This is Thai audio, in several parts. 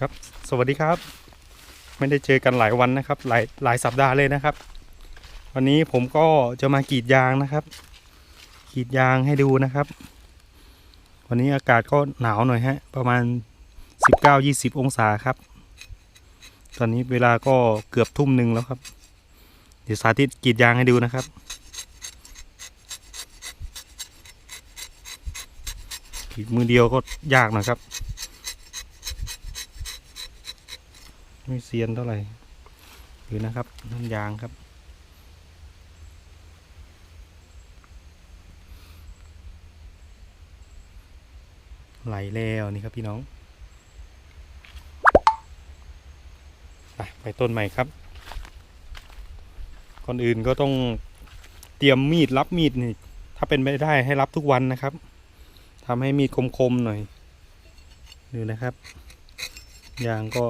ครับสวัสดีครับ ไม่ได้เจอกันหลายวันนะครับ หลายหลายสัปดาห์เลยนะครับ วันนี้ผมก็จะมากรีดยางนะครับกรีดยางให้ดูนะครับ วันนี้อากาศก็หนาวหน่อยฮะ ประมาณ 19-20 องศาครับ ตอนนี้เวลาก็เกือบทุ่มหนึ่งแล้วครับ เดี๋ยวสาธิตกรีดยางให้ดูนะครับกรีดมือเดียวก็ยากน่อยครับ ไม่เซียนเท่าไหร่ดูนะครับน้ำยางครับ ไหลแล้วนี่ครับพี่น้อง ไปไปต้นใหม่ครับ ก่อนอื่นก็ต้องเตรียมมีดรับมีดนี่ถ้าเป็นไปได้ให้รับทุกวันนะครับทำให้มีดคมๆหน่อยดูนะครับยางก็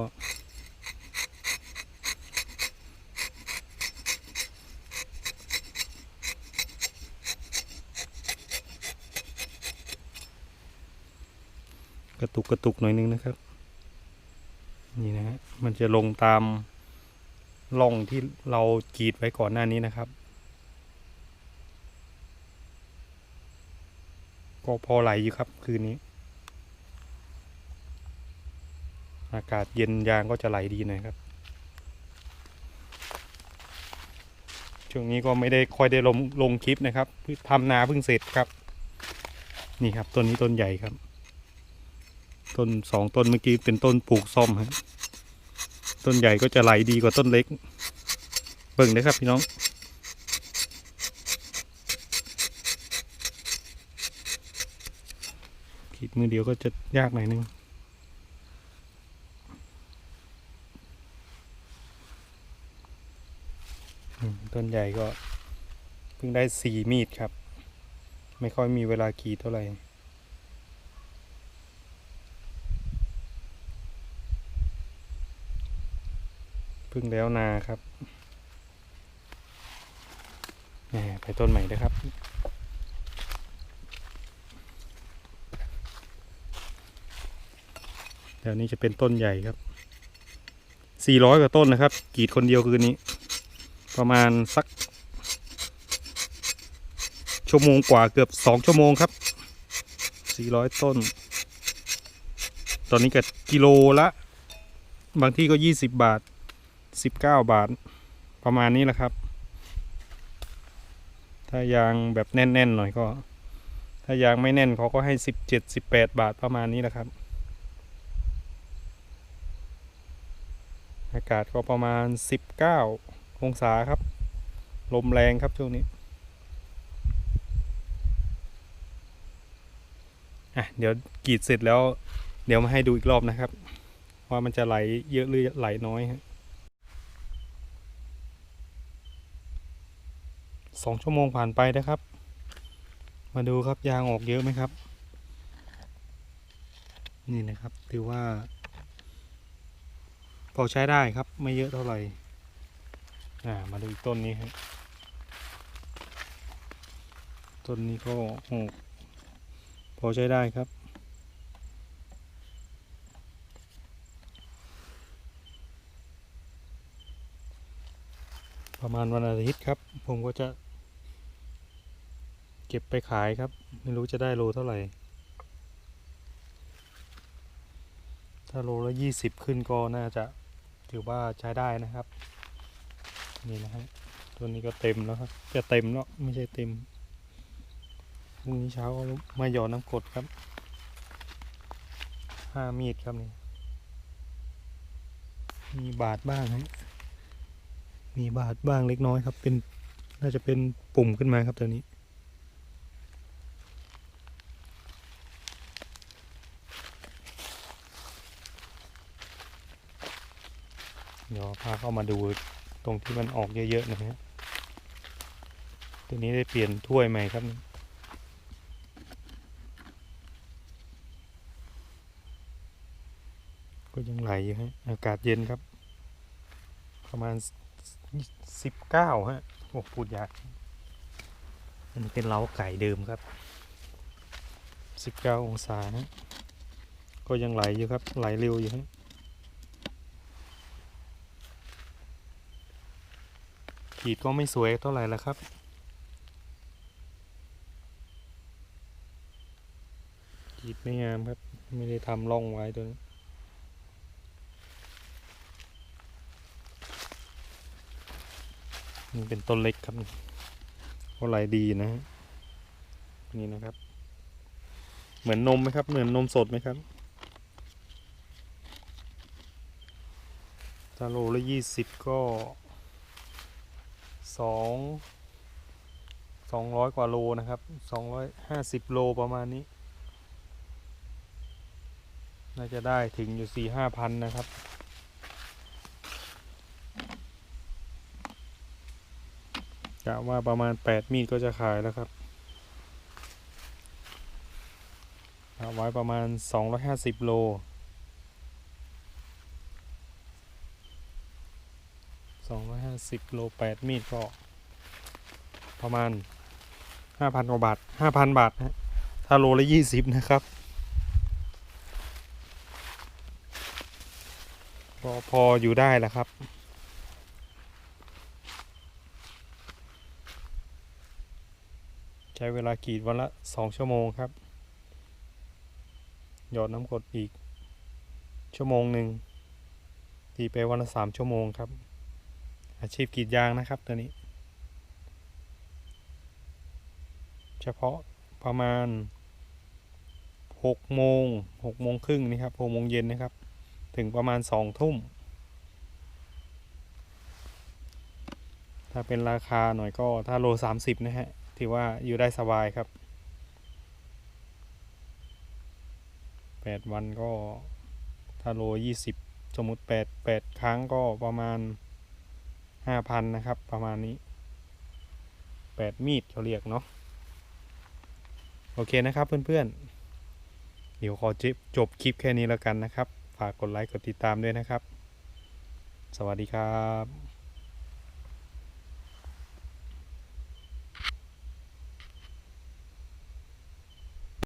กระตุกกระตุกหน่อยนึงนะครับ นี่นะฮะมันจะลงตามร่องที่เรากรีดไว้ก่อนหน้านี้นะครับ ก็พอไหลอยู่ครับคืนนี้ อากาศเย็นยางก็จะไหลดีหน่อยครับ ช่วงนี้ก็ไม่ได้ค่อยได้ลงลงคลิปนะครับเพิ่งทำนาเพิ่งเสร็จครับ นี่ครับต้นนี้ต้นใหญ่ครับ ต้นสองต้นเมื่อกี้เป็นต้นปลูกซ่อมฮะต้นใหญ่ก็จะไหลดีกว่าต้นเล็ก เบิ่งนะครับพี่น้องขีดมือเดียวก็จะยากหน่อยนึงต้นใหญ่ก็เพิ่งได้สี่มีดครับ ไม่ค่อยมีเวลากีดเท่าไหร่ พึ่งแล้วนาครับแหมไปต้นใหม่ด้วยครับ เดี๋ยวนี้จะเป็นต้นใหญ่ครับ 400กว่าต้นนะครับกรีดคนเดียวคืนนี้ ประมาณสัก ชั่วโมงกว่าเกือบ 2 ชั่วโมงครับ 400 ต้น ตอนนี้ก็กิโลละ บางที่ก็ 20 บาท สิบเก้าบาท ประมาณนี้แหละครับ ถ้ายางแบบแน่น ๆ หน่อยก็ ถ้ายางไม่แน่นเขาก็ให้สิบเจ็ดสิบแปดบาทประมาณนี้แหละครับ อากาศก็ประมาณสิบเก้าองศาครับ ลมแรงครับช่วงนี้อะเดี๋ยวกรีดเสร็จแล้ว เดี๋ยวมาให้ดูอีกรอบนะครับ ว่ามันจะไหลเยอะหรือไหลน้อยฮะ สองชั่วโมงผ่านไปนะครับ มาดูครับยางออกเยอะไหมครับ นี่นะครับถือว่า พอใช้ได้ครับไม่เยอะเท่าไหร่อ่ามาดูอีกต้นนี้ครับต้นนี้ก็โอ้พอใช้ได้ครับประมาณวันอาทิตย์ครับ ผมก็จะ เก็บไปขายครับ ไม่รู้จะได้โลเท่าไหร่ ถ้าโลละยี่สิบขึ้นก็น่าจะถือว่าใช้ได้นะครับ นี่นะฮะตัวนี้ก็เต็มแล้วครับจะเต็มแล้วไม่ใช่เต็มพรุ่งนี้เช้าก็มาหยอดน้ำกดครับห้ามีดครับนี่มีบาดบ้างฮะมีบาดบ้างเล็กน้อยครับ เป็นน่าจะเป็นปุ่มขึ้นมาครับตัวนี้ เดี๋ยวพาเข้ามาดูตรงที่มันออกเยอะๆนะฮะตัวนี้ได้เปลี่ยนถ้วยใหม่ครับก็ยังไหลอยู่ฮะอากาศเย็นครับ ประมาณสิบเก้าฮะโอ้พูดยากอันนี้เป็นเล้าไก่เดิมครับสิบเก้าองศานะก็ยังไหลอยู่ครับไหลเร็วอยู่ฮะ กรีดก็ไม่สวยเท่าไหร่แล้วครับกรีดไม่งามครับ ไม่ได้ทำร่องไว้ตัวนี้มันเป็นต้นเล็กครับก็ไหลดีนะฮะนี่นะครับ เหมือนนมไหมครับ เหมือนนมสดไหมครับถ้าโลละยี่สิบก็ สองสองร้อยกว่าโลนะครับสองร้อยห้าสิบโลประมาณนี้ น่าจะได้ถึงอยู่สี่ห้าพันนะครับ กะว่าประมาณ8มีดก็จะขายแล้วครับกะไว้ประมาณ250โล 250โล8มีดก็ ประมาณ 5,000กว่าบาท 5,000 บาทนะฮะถ้าโลละ 20 นะครับ ก็พออยู่ได้แหละครับใช้เวลากรีดวันละสองชั่วโมงครับ หยอดน้ำกรดอีก ชั่วโมงหนึ่งตีไปวันละสามชั่วโมงครับ อาชีพกรีดยางนะครับตัวนี้ เฉพาะประมาณหกโมงหกโมงครึ่งนี่ครับหกโมงเย็นนะครับ ถึงประมาณสองทุ่ม ถ้าเป็นราคาหน่อยก็ถ้าโลสามสิบนะฮะถือว่าอยู่ได้สบายครับแปดวันก็ถ้าโลยี่สิบสมมติแปดแปดครั้งก็ประมาณ ห้าพันนะครับ ประมาณนี้แปดมีดเขาเรียกเนาะโอเคนะครับเพื่อนๆ เดี๋ยวขอจบจบคลิปแค่นี้แล้วกันนะครับ ฝากกดไลค์กดติดตามด้วยนะครับ สวัสดีครับ